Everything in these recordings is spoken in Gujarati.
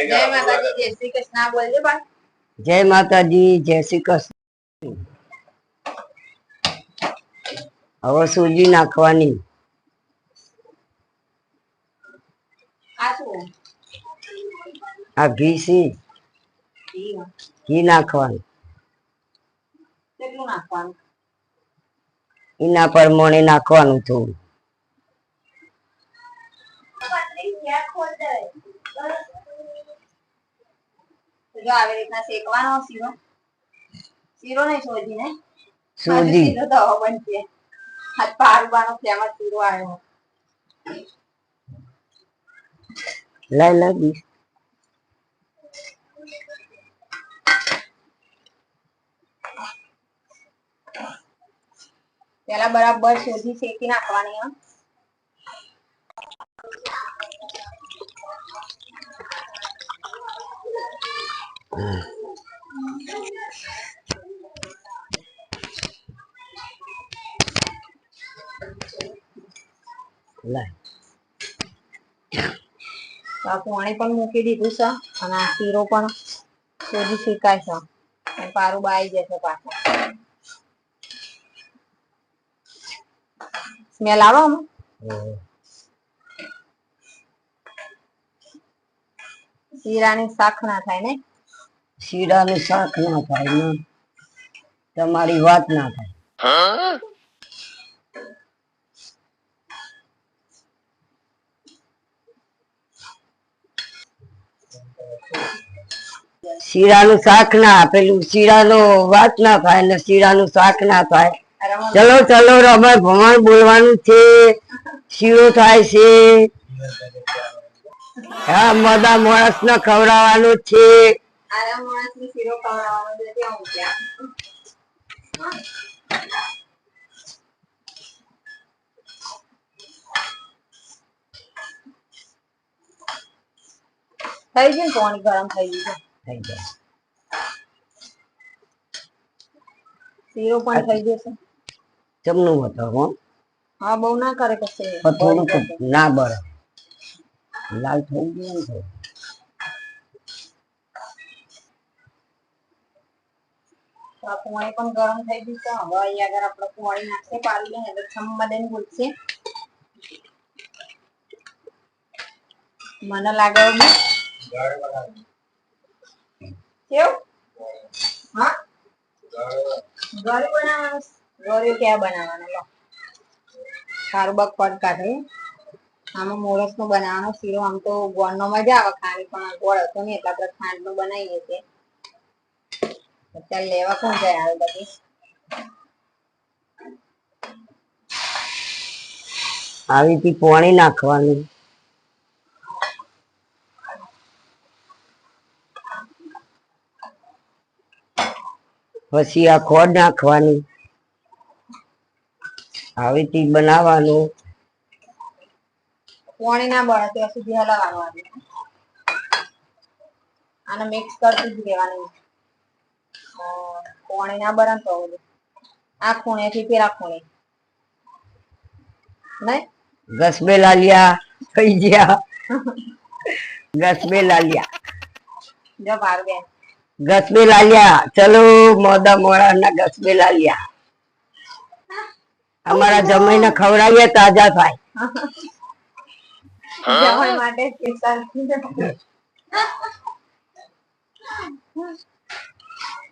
જય માતાજી જય શ્રી કૃષ્ણ બોલજો બા જય માતાજી જય શ્રી કૃષ્ણ હવે સૂજી નાખવાની આ ઘી છે ઘી. નાખવાનું કેટલું નાખવાનું એના પ્રમાણે નાખવાનું થોડું તો જો આવી રીતના શેકવાનો શીરો. શીરો નહીં સોજી ને સૂજી શીરો તો હવે બનશે આજ પારુબાનો ફેમસ શીરો આવ્યો. લઈ લઈ પેલા બરાબર સોજી શેકી નાખવાની હો. લઈ તો આ પાણી પણ મૂકી દીધું છે. અને આ શીરો પણ સોજી શીખાય છે. પારુબા આવી જશે પાછું. સ્મેલ આવે? શીરાની શાક ના થાય ને? શીરાનું શાક ના થાય ને તમારી વાત ના થાય. શીરાનું શાક ના પેલું શીરાનો વાત ના થાય ને શીરાનું શાક ના થાય. ચલો ચલો રમણ ભમણ બોલવાનું છે. શીરો થાય છે. હા, મદા માણસ ને ખવડાવવાનું છે. આરા માણસને શીરો ખવડાવવાનો છે ત્યાં મૂક્યા. થઈ ગયું પાણી ગરમ થઈ ગયું. થઈ જાય. શીરો પણ થઈ જશે જમનું હતો હો બહુ ના કરે પણ થોડુંક ના બરફ લાલ થઈ ગયું ને આ પાણી ગરમ થઈ ગયું છે. હવે અહીંયા આગળ આપણે કુવાણી નાખશે પાડી લઈએ એટલે છમમાં દઈને બોલશે મને લાગે. કેવું? હા? ઘરે બનાવવાનું બનાવવાનો? લો. સારું કાઢે આમાં મોરસ નો બનાવવાનો શીરો, આમ તો ગોળ નો મજા આવે ખાણી પણ ગોળ હતો નહીં, એટલે આપણે ખાંડ નો બનાવીએ છીએ. અત્યારે લેવા કોણ જાય આવે બધી? આવી રીતે પાણી નાખવાનું. પછી આ ખોડ નાખવાની. આવી રીતે બનાવવાનું. પાણી ના બળે ત્યાં સુધી હલાવવાનું. આને મિક્સ કરતું જ રહેવાનું. ના ને તો ઓલું. આ ખૂણેથી પેલા ખૂણે. નહીં? ગસબે લાલિયા થઈ ગયા. ગસબે લાલિયા જો બાર બેન. ગસબે લાલિયા ચલો મોદા મોડા ના ગસબે લાલિયા અમારા જમાઈને ખવડાવીએ તાજા થાય. જમણ માટે સ્પેશિયલ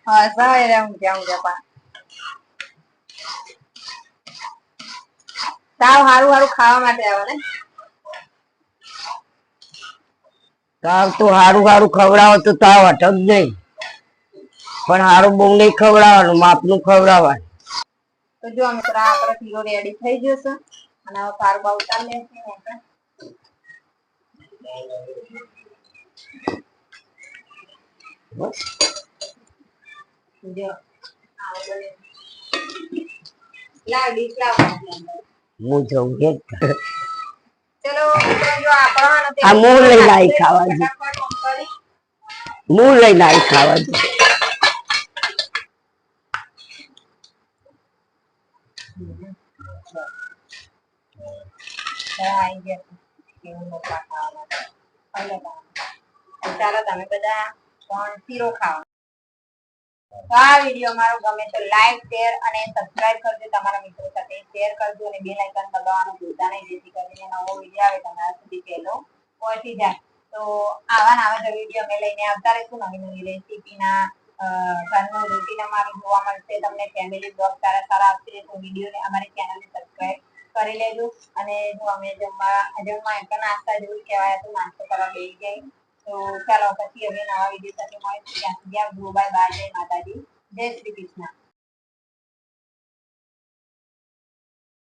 હા સાહેબ હું જાઉં જા પા હારું હારું ખાવા માટે આવે ને. તાવ તો હારું હારું ખવડાવો તો તાવ અટક નહીં પણ હારું બહુ નહીં ખવડાવવાનું માપનું ખવડાવવાનું. તો જો મિત્રો આપણો શીરો રેડી થઈ ગયો છે. અને હવે કારો બહુ ઉતાર છે ને આપણે જો લાવ ડીશ હું જઉં કે ચલો જો આપણો આ મૂળ ખાવા જો. ખાવા ખાવા ખાવા. તમે બધા પણ શીરો તો આ વિડિયો મારો ગમે તો લાઈક શેર અને સબસ્ક્રાઇબ કરજો તમારા મિત્રો સાથે. શેર કરજો અને બેલ આઇકન દબાવવાનું ભૂલતા નહીં, જેથી કરીને નવો વીડિયો આવે તમારા સુધી પહેલો પહોંચી જાય. તો આવા નવા નવા વીડિયો અમે લઈને આવતા રહીશું. નવી નવી રેસીપીના ઘરનું રૂટીન અમારું જોવા મળશે. તમને ફેમિલી બ્લોગ સારા સારા આવશે, તો વિડીયોને અમારી ચેનલને સબસ્ક્રાઇબ કરી લેજો. અને જો અમે જમવા જમવા એક નાસ્તા જેવું કહેવાય, તો નાસ્તો કરવા બેસી જઈ તો ચાલો પછી હવે નવા વીડિયો સાથે મળીશું. ત્યાં સુધી આવજો. બાય બાય માતાજી. જય શ્રી કૃષ્ણ.